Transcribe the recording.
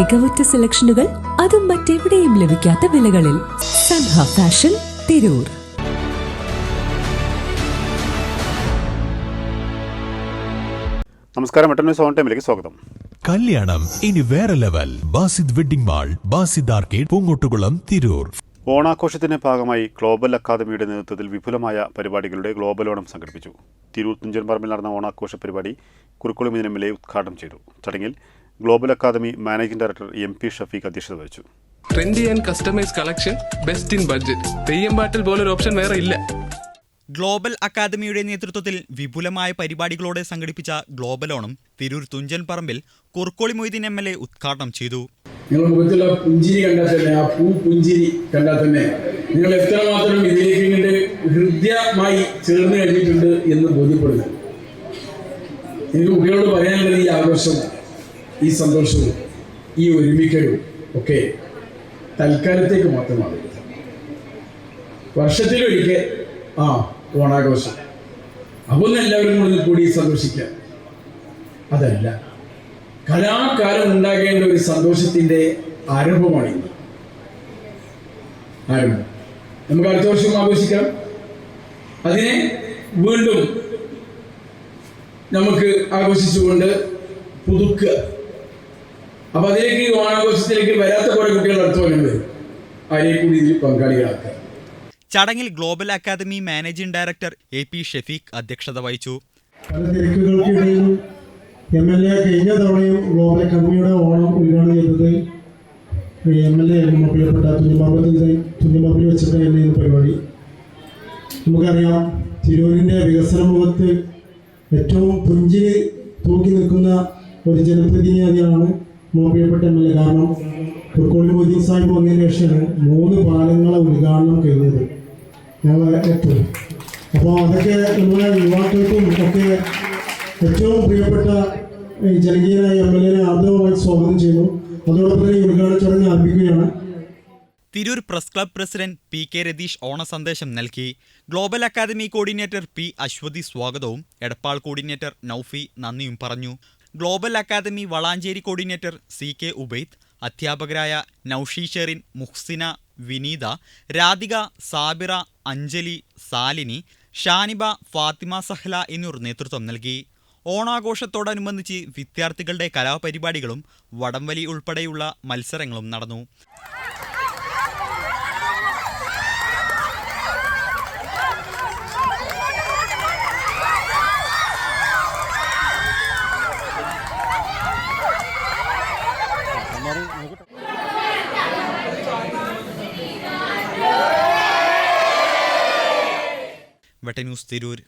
മികവുറ്റ സെലക്ഷനുകൾ അതും മറ്റെവിടെയും ലഭിക്കാത്ത വിലകളിൽ സൻഹ ഫാഷൻ തിരൂർ. നമസ്കാരം സോൺ ടൈമിലേക്ക് സ്വാഗതം. കല്യാണം ഇനി വേറെ level. Basid wedding mall Basid arcade Poongottukulam Tirur. ഓണാഘോഷത്തിന്റെ ഭാഗമായി ഗ്ലോബൽ അക്കാദമിയുടെ നേതൃത്വത്തിൽ വിപുലമായ പരിപാടികളുടെ ഗ്ലോബൽ ഓണം സംഘടിപ്പിച്ചു. തിരൂർ തുഞ്ചൻ പറമ്പിൽ നടന്ന ഓണാഘോഷ പരിപാടി കുറുക്കുളം എം എൽ ഉദ്ഘാടനം ചെയ്തു. ചടങ്ങിൽ global academy managing director M P Shafeeq അധ്യക്ഷത വഹിച്ചു. Trendy and customise collection best in budget. Theyyam പാട്ടിൽ പോലൊരു ഓപ്ഷൻ വേറെ ഇല്ല. ഗ്ലോബൽ അക്കാദമിയുടെ നേതൃത്വത്തിൽ വിപുലമായ പരിപാടികളോടെ സംഘടിപ്പിച്ച global Onam Tirur Thunchan Parambil Kurukkoli Moideen M L A ഉദ്ഘാടനം ചെയ്തു. നിങ്ങൾ മുഖത്തുള്ള പുഞ്ചിരി കണ്ടാൽ തന്നെ ആ പൂ പുഞ്ചിരി കണ്ടാൽ തന്നെ നിങ്ങൾ എത്രമാത്രം ഇതിലേക്ക് ഇങ്ങോട്ട് ഹൃദ്യമായി ചേർന്ന് കഴിഞ്ഞിട്ടുണ്ട് എന്ന് ബോധ്യപ്പെടുന്നു എനിക്ക് കുട്ടികളോട് പറയാനുള്ളത് ഈ ആഘോഷം ഈ സന്തോഷവും ഈ ഒരുമിക്കലും ഒക്കെ തൽക്കാലത്തേക്ക് മാത്രമാണ് വർഷത്തിലൊരിക്കൽ ആ ഓണാഘോഷം. അതൊന്നും എല്ലാവരും കൂടി കൂടി സന്തോഷിക്കാം അതല്ല കലാകാലം ഉണ്ടാകേണ്ട ഒരു സന്തോഷത്തിന്റെ ആരംഭമാണ് ഇന്ന്. ആരംഭം. നമുക്ക് അടുത്ത വർഷം ആഘോഷിക്കാം. അതിനെ വീണ്ടും നമുക്ക് ആഘോഷിച്ചുകൊണ്ട് പുതുക്കുക. അപ്പൊ അതിലേക്ക് ഈ ഓണാഘോഷത്തിലേക്ക് വരാത്ത കുറെ കുട്ടികൾ അടുത്ത് വരുന്നത് ആരെയും കൂടി ഇതിൽ പങ്കാളികളാക്കുക. ചടങ്ങിൽ global academy managing director A P Shafeeq അധ്യക്ഷത വഹിച്ചു. പല തിരക്കുകൾക്കിടയിൽ എം എൽ എ കഴിഞ്ഞ തവണയും ഗ്ലോബൽ അക്കാദമിയുടെ ഓണം ഉദ്ഘാടനം ചെയ്തത് എം എൽ എ ആയിരുന്നു. പ്രിയപ്പെട്ട തുഞ്ചമാപ്പത്തിൽ തുഞ്ചമാപ്പിൽ വെച്ചിട്ട് തന്നെയാണ് പരിപാടി. നമുക്കറിയാം തിരൂരിന്റെ വികസന മുഖത്ത് ഏറ്റവും പുഞ്ചിരി തൂക്കി നിൽക്കുന്ന ഒരു ജനപ്രതിനിധിയാണ് പ്രിയപ്പെട്ട എം എൽ എ കാരണം കുർക്കോളി മൊയ്തീൻ സാഹിബ് വന്നതിന് ശേഷമാണ് മൂന്ന് പാലങ്ങളെ ഉദ്ഘാടനം കഴിഞ്ഞത്. ഞങ്ങൾ എത്തും അപ്പോൾ അതൊക്കെ നമ്മുടെ യുവാക്കൾക്കും ഒക്കെ ഏറ്റവും പ്രിയപ്പെട്ട ജനകീയനായ എം എൽ എനെ ആർദ്രമായി സ്വാഗതം ചെയ്യുന്നു. അതോടൊപ്പം തന്നെ ഉദ്ഘാടന ചടങ്ങ് ആരംഭിക്കുകയാണ്. Tirur press club president P K Ratheesh ഓണ സന്ദേശം നൽകി. Global academy coordinator P Aswathi സ്വാഗതവും എടപ്പാൾ കോർഡിനേറ്റർ നൌഫി നന്ദിയും പറഞ്ഞു. Global academy Valanchery coordinator C K Ubaid അധ്യാപകരായ നൌഷി മുഹ്സിന വിനീത രാധിക സാബിറ അഞ്ജലി സാലിനി ഷാനിബ ഫാത്തിമ സഹ്ല എന്നിവർ നേതൃത്വം നൽകി. ഓണാഘോഷത്തോടനുബന്ധിച്ച് വിദ്യാർത്ഥികളുടെ കലാപരിപാടികളും വടംവലി ഉൾപ്പെടെയുള്ള മത്സരങ്ങളും നടന്നു. വെട്ട ന്യൂസ് തിരൂർ.